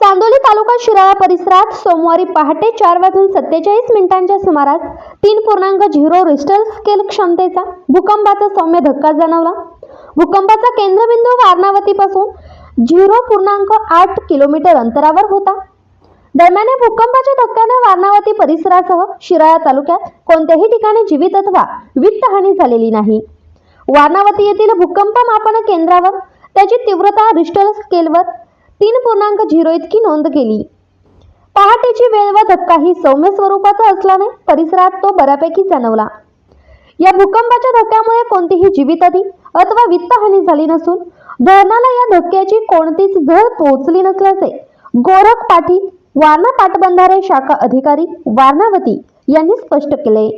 चांदोली तालुका शिराळा परिसरात सोमवारी पहाटे चार वाजून सत्तेचाळीस मिनिटांच्या सुमारास तीन पूर्णांक झिरो रिस्टर स्केल क्षमतेचा भूकंपाचा सौम्य धक्का जाणवला. भूकंपाचा केंद्रबिंदू वारणावतीपासून झिरो पूर्णांक आठ किलोमीटर अंतरावर होता. दरम्यान या भूकंपाच्या धक्क्याने वारणावती परिसरासह शिराळा तालुक्यात कोणत्याही ठिकाणी जीवित अथवा वित्तहानी झालेली नाही. वारणावती येथील भूकंप मापन केंद्रावर त्याची तीव्रता रिस्टर स्केलवर तीन पूर्णांक झिरो इतकी नोंद केली. पहाटेची वेळ व धक्का ही सौम्य स्वरूपाचा असल्याने परिसरात तो बऱ्यापैकी जाणवला. या भूकंपाच्या धक्क्यामुळे कोणतीही जीवितहानी अथवा वित्तहानी झाली नसून धरणाला या धक्क्याची कोणतीच झळ पोहोचली नसल्याचे गोरख पाटील वारणा पाटबंधारे शाखा अधिकारी वारणावती यांनी स्पष्ट केले.